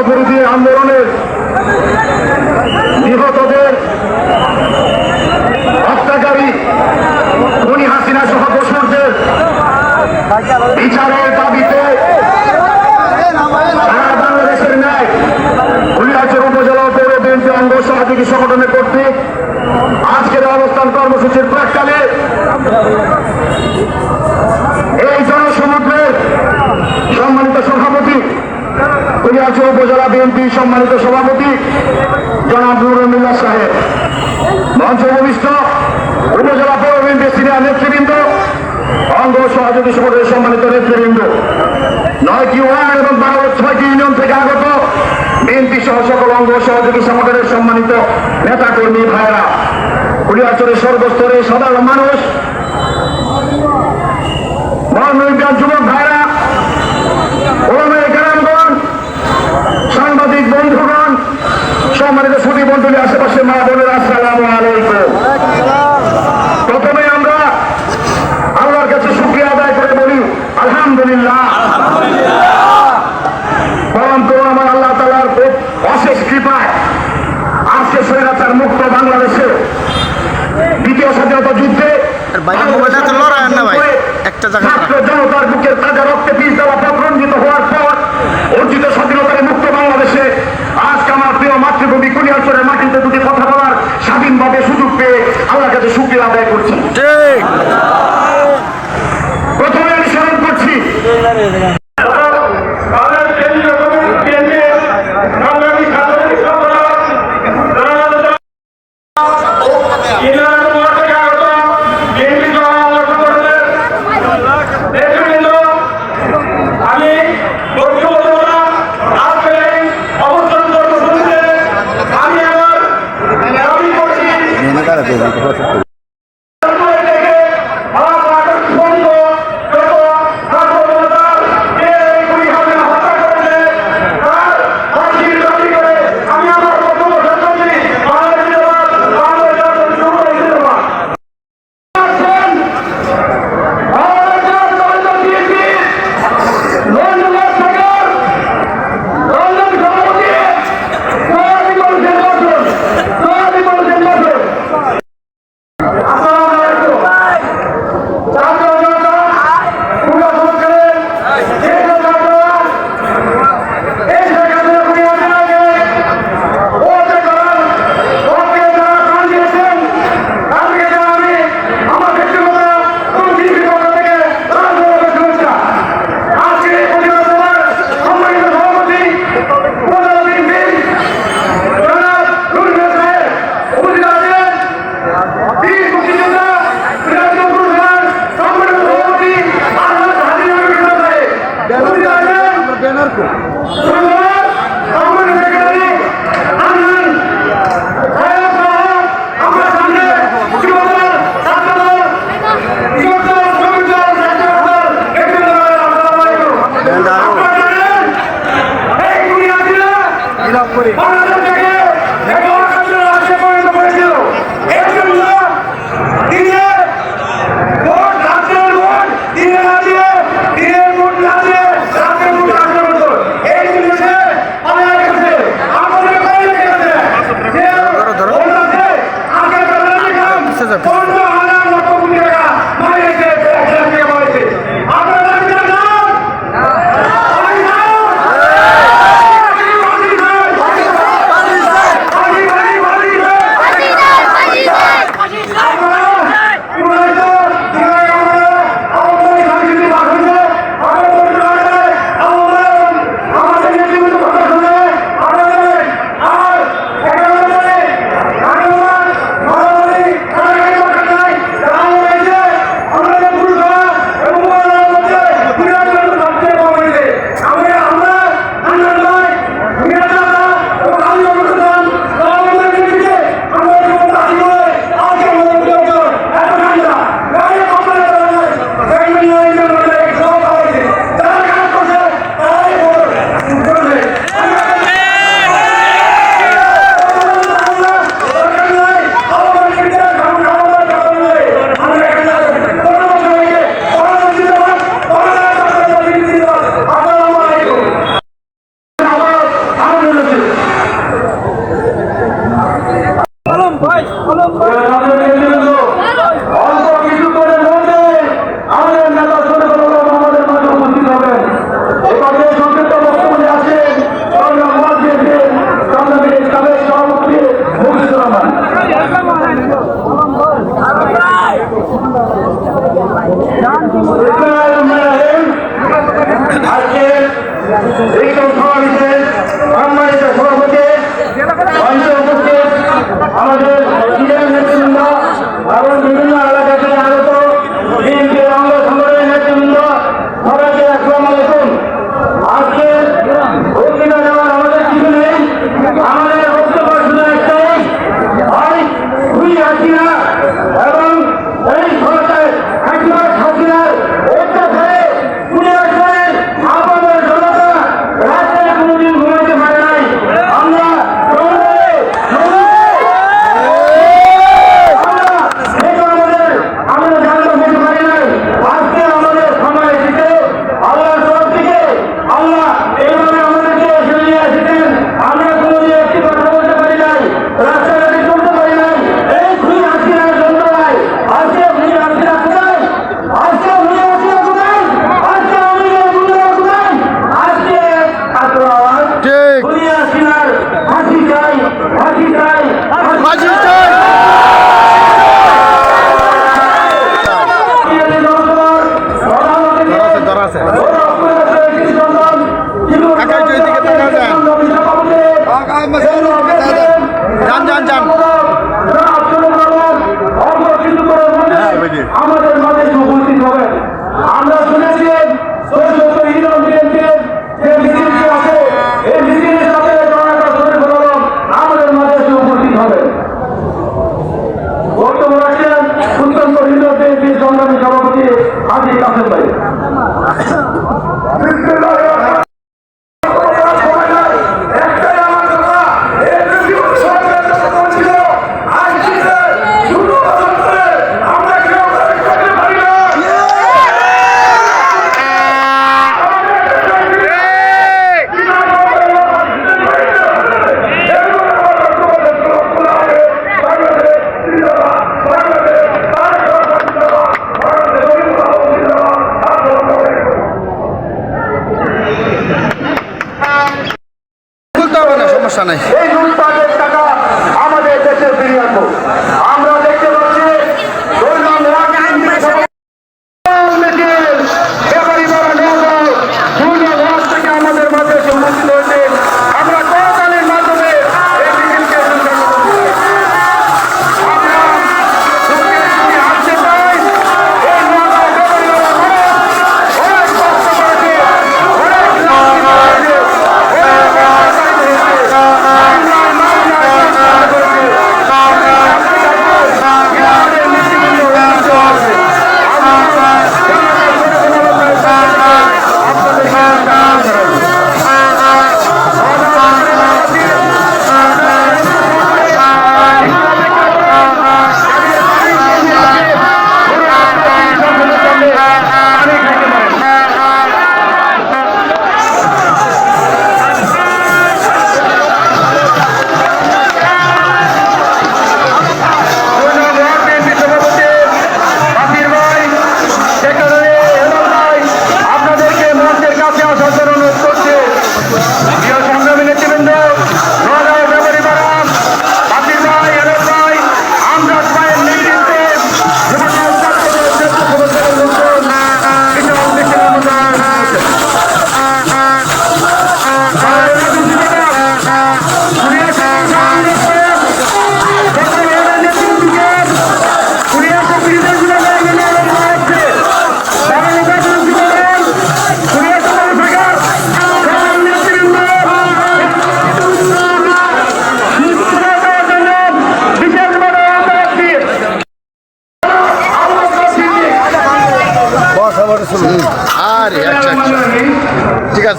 Vamos, Perú. Kuliarchar উপজেলা BNP সম্মানিত সভাপতি জনাব নুরুল্লাহ সাহেব। মঞ্চ ভূমিষ্ঠ উপজেলা পৌর বিএনপি সিনিয়র নেতৃবৃন্দ, অঙ্গ সহযোগী সংগঠনের সম্মানিত নেতৃবৃন্দ। নয়টি ওয়ার্ড এবং বারো ছয়টি ইউনিয়ন থেকে আগত বিএনপি সহ সকল অঙ্গ সহযোগী সংগঠনের সম্মানিত নেতা কর্মী ভাইরা কুলিয়াচরের সর্বস্তরের সাধারণ মানুষ মহানবীর যুবক আর মোবাইলটা তো লড়ায় না ভাই। একটা জায়গায় জনতার বুকের তাজা রক্তে পিস দেওয়া পথ রঞ্জিত হওয়ার পর অর্জিত স্বাধীনতার মুক্ত বাংলাদেশে আজকে আমার প্রিয় মাতৃভূমি কুলিয়াচরের মাটিতে দুটি কথা বলার স্বাধীনভাবে সুযোগ পেয়ে আল্লাহ কাছে শুক্রিয়া আদায় করছি Ritmo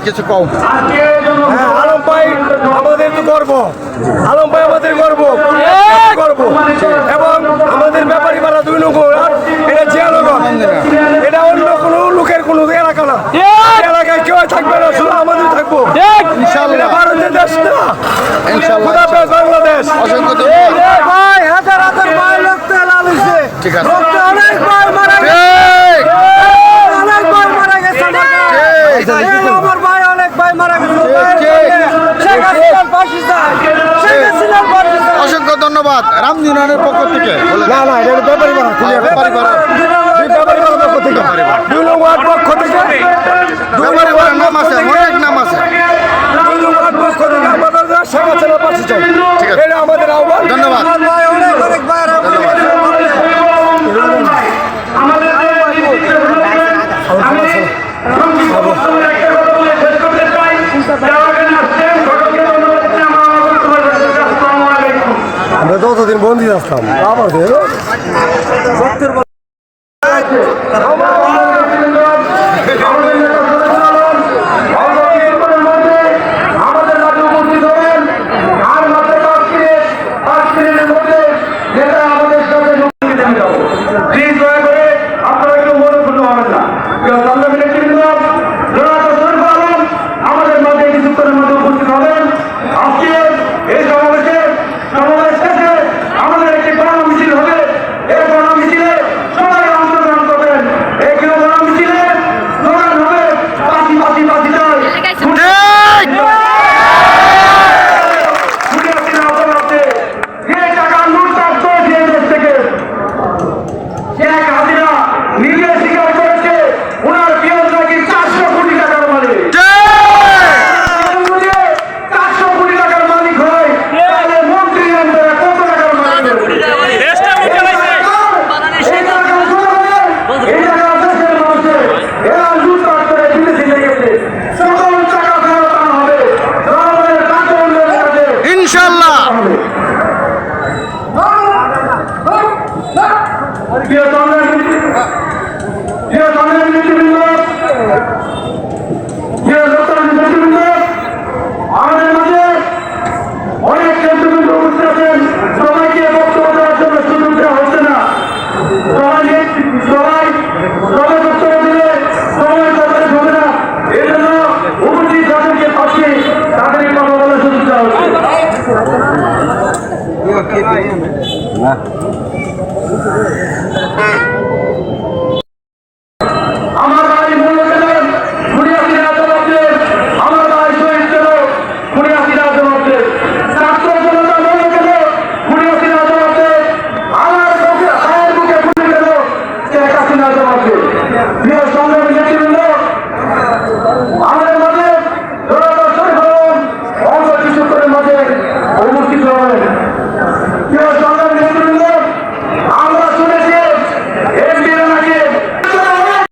হ্যাঁ, কিছু কম। হ্যাঁ, আলম ভাই আমাদের তো গর্ব। আলম ভাই আমাদের গর্ব। গর্ব। এবং আমাদের ব্যাপারী পাড়া দুই লোক এটা জিয়া লোক এটা অন্য কোন লোকের কোন এলাকা না। এলাকায় কেউ থাকবে না শুধু আমাদের থাকব। ভারতের দেশ না। বাংলাদেশ। অসংখ্য ভাই হাজার হাজার ভাই লোক তেল ঠিক আছে। ধন্যবাদ। রাম ইউনিয়নের পক্ষ থেকে। না না এটা ব্যাপারী পাড়া ব্যাপারী পাড়া ব্যাপারী পাড়া পক্ষ থেকে। দুই নং ওয়ার্ড পক্ষ থেকে। ব্যাপারী পাড়ার নাম আছে অনেক নাম আছে। দুই নং ওয়ার্ড ধন্যবাদ। সারাদিন বন্দি আসতাম আবার সত্যের